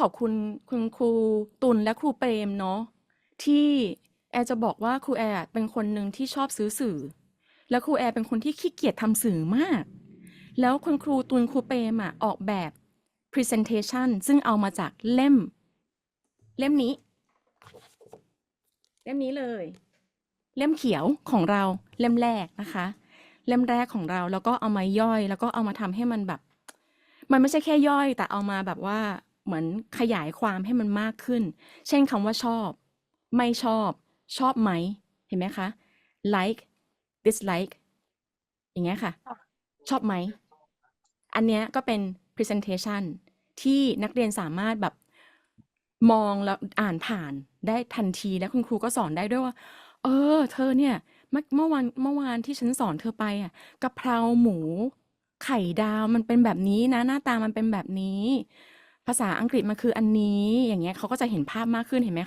ขอบคุณคุณครูตุลและครูเปรมเนาะที่แอร์จะบอกว่าครูแอร์เป็นคนหนึ่งที่ชอบซื้อสื่อ แล้วครูแอร์เป็นคนที่ขี้เกียจทำสื่อมาก แล้วคุณครูตุลครูเปรมอะออกแบบ presentation ซึ่งเอามาจากเล่ม เล่มนี้ เล่มนี้เลย เล่มเขียวของเราเล่มแรกนะคะ เล่มแรกของเราแล้วก็เอามาย่อย แล้วก็เอามาทำให้มันแบบ มันไม่ใช่แค่ย่อย แต่เอามาแบบว่า เหมือนขยายความให้มันมากขึ้น เช่นคำว่าชอบ ไม่ชอบ ชอบไหม เห็นไหมคะ like dislike อย่างเงี้ยค่ะ ชอบไหม อันเนี้ยก็เป็น presentation ที่นักเรียนสามารถแบบมองแล้วอ่านผ่านได้ทันทีแล้วคุณครูก็สอนได้ด้วยว่า เออ เธอเนี่ยเมื่อเมื่อวันเมื่อวานที่ฉันสอนเธอไปอะกะเพราหมูไข่ดาวมันเป็นแบบนี้นะ หน้าตามันเป็นแบบนี้ ภาษาอังกฤษมันคืออันนี้ อย่างเงี้ยเขาก็จะเห็นภาพมากขึ้นเห็นไหม